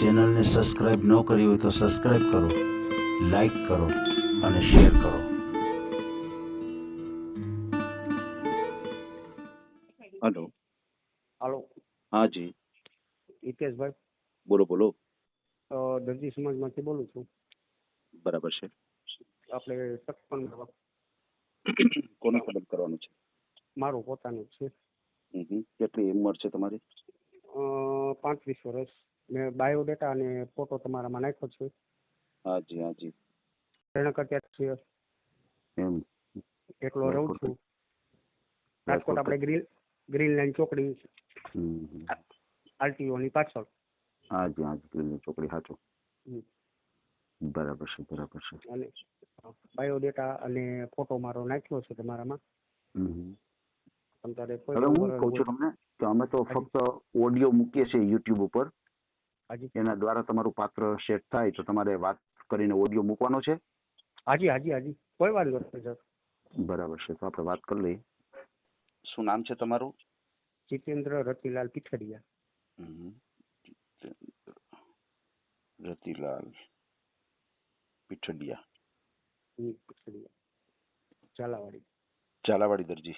ચેનલને સબસ્ક્રાઈબ ન કરી હોય તો સબસ્ક્રાઈબ કરો લાઈક કરો અને શેર કરો. હલો. હાલો. હા જી. હિતેશભાઈ. બોલો બોલો. અ, દરજી સમાજમાંથી બોલું છું. બરાબર છે. આપણે સત્પન કોને ખબર કરવાનું છે? મારું પોતાનું છે. કેટલી ઉંમર છે તમારી? અ, પાંત્રીસ વર્ષ. મેં બાયોડેટા અને ફોટો તમારામાં નાખ્યો છે. હાજી હાજી. ત્રણ અત્યારે છે. એમ. એકલો રહું છું. રાજકોટ આપણે ગ્રીન ગ્રીન લાઈન ચોકડી. આરટીઓ ની પાછળ. હાજી હાજી હા લાઈન ચોકડી સાચો. બરાબર છે બરાબર છે. અને બાયોડેટા અને ફોટો મારો નાખ્યો છે તમારામાં. હમ. તમ તારે કોઈ હું કહું છું તમને કે અમે તો ફક્ત ઓડિયો મૂકીએ છીએ યુટ્યુબ ઉપર. એના દ્વારા તમારું પાત્ર સેટ થાય તો તમારે વાત કરીને ઓડિયો મૂકવાનો છે? હાજી હાજી હાજી. કોઈ વાંધો નથી સર બરાબર છે તો આપણે વાત કરી લઈએ. શું નામ છે તમારું? જીતેન્દ્ર રતિલાલ પીઠડિયા. રતિલાલ પીઠડિયા. ઝાલાવાડી. ઝાલાવાડી દરજી.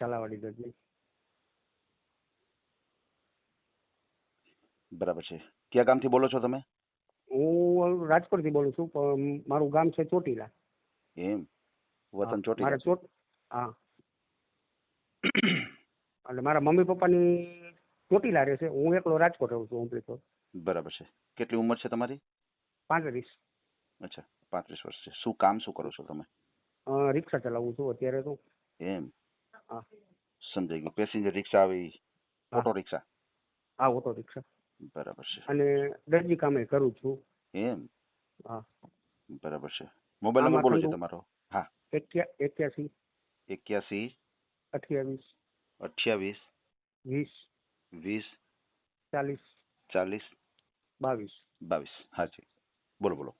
ઝાલાવાડી દરજી. બરાબર છે. કયા ગામથી બોલો છો તમે? હું રાજકોટથી બોલું છું પણ મારું ગામ છે ચોટીલા. એમ? વતન ચોટીલા મારે ચોટ હા. એટલે મારા મમ્મી પપ્પાની ચોટીલા રહે છે હું એકલો રાજકોટ રહું છું તો. બરાબર છે. કેટલી ઉંમર છે તમારી? પાંત્રીસ. અચ્છા પાંત્રીસ વર્ષ છે. શું કામ શું કરો છો તમે? રિક્ષા ચલાવું છું અત્યારે તો. એમ? હા. સમજાઈ ગયું. પેસેન્જર રિક્ષા આવી? Auto rickshaw? હા ઓટો રિક્ષા. બરાબર છે. અને દરજી કામે કરું છું. એમ? હા. બરાબર છે. મોબાઈલ નંબર બોલો છે તમારો? હા. એક્યા એક્યાસી. એક્યાસી. અઠ્યાવીસ. અઠ્યાવીસ. વીસ. વીસ. ચાલીસ. ચાલીસ. બાવીસ. બાવીસ. હા જી. બોલો બોલો.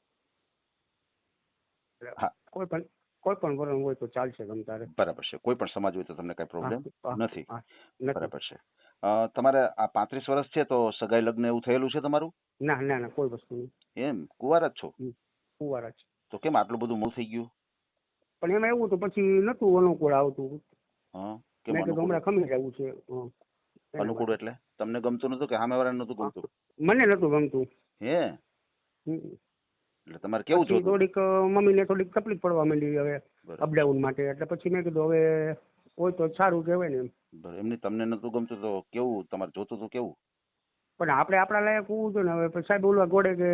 હા. કોઈ પણ કોઈ પણ વર્ણ હોય તો ચાલશે તમ તારે. બરાબર છે. કોઈ પણ સમાજ હોય તો તમને કઈ પ્રોબ્લેમ નથી. બરાબર છે. તમારે આ પાંત્રીસ વર્ષ છે તો સગાઈ લગ્ન એવું થયેલું છે તમારું? ના ના ના કોઈ વસ્તુ એમ? કુવાર જ છો? કુવાર જ. તો કેમ આટલું બધું મૂળ થઈ ગયું? પણ એમાં એવું તો પછી નતું અનુકૂળ આવતું. મેં કીધું હમણાં ખમી જવું છે. અનુકૂળ એટલે? તમને ગમતું નતું કે સામે વાળા નતું ગમતું? મને નતું ગમતું. હે. એટલે તમારે કેવું પછી જોતું? થોડીક મમ્મીને થોડીક તકલીફ પડવા માંડી હવે બરાબર. અપડાઉન માટે. એટલે પછી મેં કીધું હવે હોય તો સારું કહેવાય ને એમ. બરાબર. એમની તમને નતું ગમતું તો કેવું? તમારે જોતું હતું કેવું? પણ આપણે આપણા લાયક હોવું જોઈએ ને. હવે પછી સાહેબ ઓલા ગોળે કે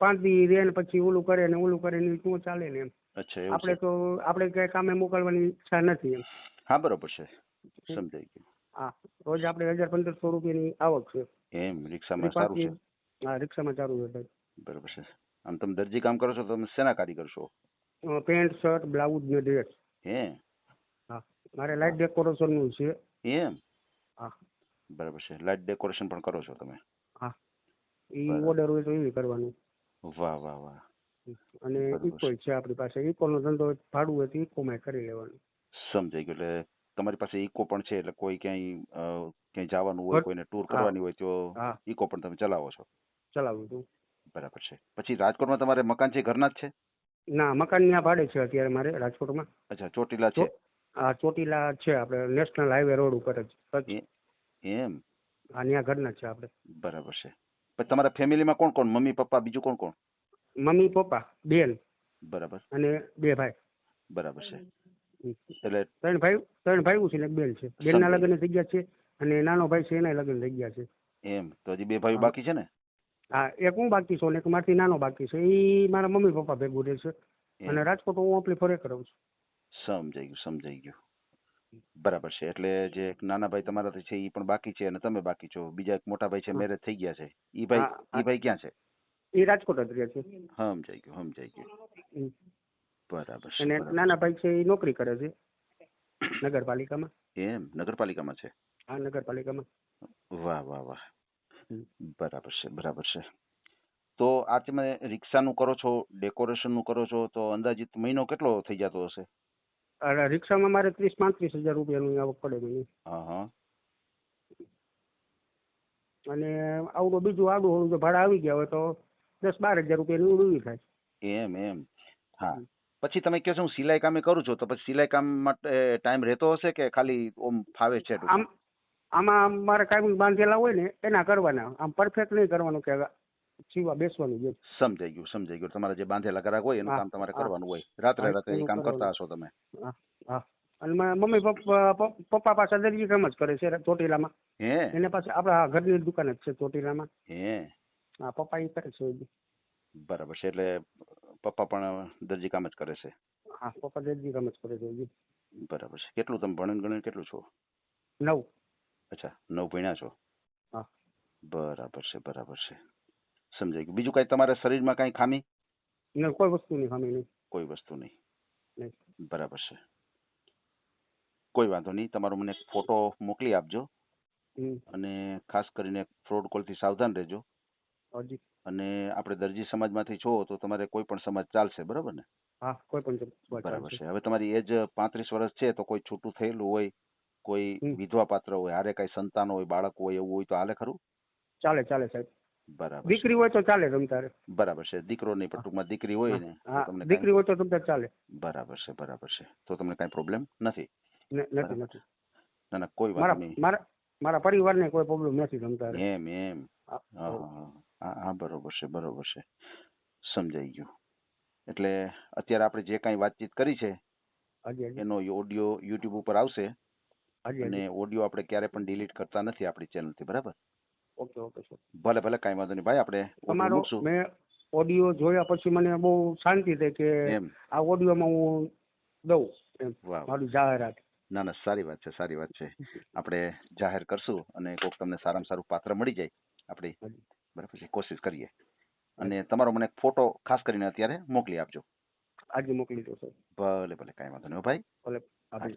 પાંચ દી રે ને પછી ઓલું કરે ને ઓલું કરે ને શું ચાલે ને એમ. અચ્છા એવું આપણે છે. તો આપણે કઈ કામે મોકલવાની ઈચ્છા નથી એમ. હા બરોબર છે. સમજાઈ ગયું. હા રોજ આપણે હજાર પંદરસો રૂપિયાની આવક છે. એમ રિક્ષામાં સારું છે? હા રિક્ષામાં ચાલુ છે ભાઈ બરોબર છે. આમ તમે દરજી કામ કરો છો તો તમે શેના કારીગર છો? પેન્ટ શર્ટ બ્લાઉઝ ને ડ્રેસ. હે? હા. મારે લાઇટ ડેકોરેશનનું છે. એમ? હા. બરાબર છે. લાઇટ ડેકોરેશન પણ કરો છો તમે? હા. એ ઓર્ડર હોય તો એ કરવાનું. વાહ વાહ વાહ. અને ઇકો છે. આપણી પાસે. ઇકોનો ધંધો ભાડું હોય તો ઇકોમાં કરી લેવાનું. સમજાઈ ગયું. એટલે તમારી પાસે ઇકો પણ છે એટલે કોઈ ક્યાંય ક્યાંય જવાનું હોય કોઈને ટૂર. કરવાની હોય તો ઇકો પણ તમે ચલાવો છો. ચલાવું છું. બરાબર છે. પછી રાજકોટમાં તમારે મકાન છે ઘરના જ છે? ના મકાન ત્યાં ભાડે છે અત્યારે મારે રાજકોટમાં. અચ્છા ચોટીલા છે? આ ચોટીલા છે આપણે નેશનલ હાઈવે રોડ ઉપર જ. એમ? આ ત્યાં ઘરના છે આપણે. બરાબર છે. પછી તમારા ફેમિલીમાં કોણ કોણ? મમ્મી પપ્પા બીજું કોણ કોણ? મમ્મી પપ્પા બેન. બરાબર. અને બે ભાઈ. બરાબર છે. એટલે ત્રણ ભાઈ ત્રણ ભાઈઓ છે ને એક બેન છે. બેનના. લગ્ન થઈ ગયા છે અને નાનો ભાઈ છે એના લગ્ન થઈ ગયા છે. એમ તો હજી બે ભાઈઓ બાકી છે ને? હા એક હું બાકી છું ને એક મારથી નાનો બાકી છે. એ મારા મમ્મી પપ્પા ભેગું રહે છે. અને રાજકોટ હું આપણી ફરે કરાવું છું. સમજાઈ ગયું સમજાઈ ગયું. બરાબર છે. એટલે જે એક નાના ભાઈ તમારાથી છે એ પણ બાકી છે અને તમે બાકી છો. બીજા એક મોટા ભાઈ છે. મેરેજ થઈ ગયા છે. ઈ ભાઈ. ઈ ભાઈ ક્યાં છે? એ રાજકોટ જ રહે છે. સમજાઈ ગયું સમજાઈ ગયું. બરાબર છે અને નાના ભાઈ છે એ નોકરી કરે છે. નગરપાલિકામાં. એમ? નગરપાલિકામાં છે? હા નગરપાલિકામાં. વાહ વાહ વાહ. બરાબર છે બરાબર છે. તો આ તમે રિક્ષાનું કરો છો ડેકોરેશનનું કરો છો તો અંદાજિત મહિનો કેટલો થઈ જતો હશે? અરે રિક્ષામાં મારે ત્રીસ પાંત્રીસ હજાર રૂપિયાની આવક પડે મને. હા હા અને આવડું બીજું આડું હોવું તો ભાડા આવી ગયા હોય તો દસ બાર હજાર રૂપિયાની ઉડવી થાય. એમ એમ. હા. પછી તમે કહો છો હું સિલાઈ કામે કરું છું તો પછી સિલાઈ કામ માટે ટાઈમ રહેતો હશે કે ખાલી ઓમ ફાવે છે? આમ આમાં મારે કાંઈ બાંધેલા હોય ને એના કરવાના. આમ પરફેક્ટ નહીં કરવાનું કે સીવા બેસવાનું છે સમજાઈ ગયું સમજાઈ ગયું. તમારે જે બાંધેલા કરાક હોય એનું કામ તમારે કરવાનું હોય. રાત્રે રાત્રે એ કામ કરતા હશો તમે. હા અને મમ્મી પપ્પા પપ્પા પાસે દરજી કામ જ કરે છે ચોટીલામાં. હે? એને પાસે આપણા ઘરની દુકાન જ છે ચોટીલામાં. હે? હા પપ્પા એ કરે છે બરાબર છે એટલે પપ્પા પણ દરજી કામ જ કરે છે. હા પપ્પા દરજી કામ જ કરે છે બરાબર છે. કેટલું તમે ભણન ગણન કેટલું છો? નવ. અચ્છા નવ ભણ્યા છો? હા. બરાબર છે બરાબર છે. સમજાઈ ગયું. બીજું કઈ તમારા શરીરમાં કઈ ખામી? ને કોઈ નહીં ખામી નહીં. કોઈ વસ્તુ નહીં. નહીં. બરાબર છે. કોઈ વાંધો નહીં. તમારો મને ફોટો મોકલી આપજો. અને ખાસ કરીને ફ્રોડ કોલથી સાવધાન રહેજો. અને આપણે દરજી સમાજમાંથી છો તો તમારે કોઈ પણ સમાજ ચાલશે બરાબર ને? હા કોઈ પણ બરાબર છે. હવે તમારી એજ પાંત્રીસ વર્ષ છે તો કોઈ છૂટું થયેલું હોય કોઈ વિધવા પાત્ર હોય હારે કઈ સંતાન હોય બાળક હોય એવું હોય તો હાલે ખરું? ચાલે ચાલે સાહેબ. બરાબર છે. દીકરી હોય તો ચાલે તમ તારે. બરાબર છે. દીકરો નહીં પણ ટૂંકમાં દીકરી હોય ને તો હા તમને કાંઈ- દીકરી હોય તો તમ તારે ચાલે. બરાબર છે બરાબર છે. તો તમને કઈ પ્રોબ્લેમ નથી? ને- નથી નથી. ના ના કોઈ મારા વાંધો નહીં. મારા મારા પરિવારને કોઈ પ્રોબ્લેમ નથી તમ તારે. એમ એમ. હા, હા હા, હા. હા બરોબર છે બરોબર છે. સમજાઈ ગયું. એટલે અત્યારે આપણે જે કાંઈ વાતચીત કરી છે હાજી હાજી. એનો ઓડિયો યુટ્યુબ ઉપર આવશે. અને ઓડિયો આપણે ક્યારે પણ ડિલીટ કરતા નથી આપણી ચેનલથી બરાબર? Okay okay sir. ભલે ભલે કાંઈ વાંધો નહીં. ભાઈ આપણે તમારો મૂકશું. મેં ઓડિયો જોયા પછી મને બહુ શાંતિ થઈ કે એમ. આ ઓડિયોમાં હું દઉં એમ. વાહ મારી જાહેરાત. ના ના સારી વાત છે સારી વાત છે. આપણે જાહેર કરશું અને કોક તમને સારામાં સારું પાત્ર મળી જાય. આપણી હાજી. બરાબર છે કોશિશ કરીએ. અને તમારો મને ફોટો ખાસ કરીને અત્યારે મોકલી આપજો. આજે મોકલી દો સર. ભલે ભલે કાંઈ વાંધો નહીં હો ભાઈ. આપી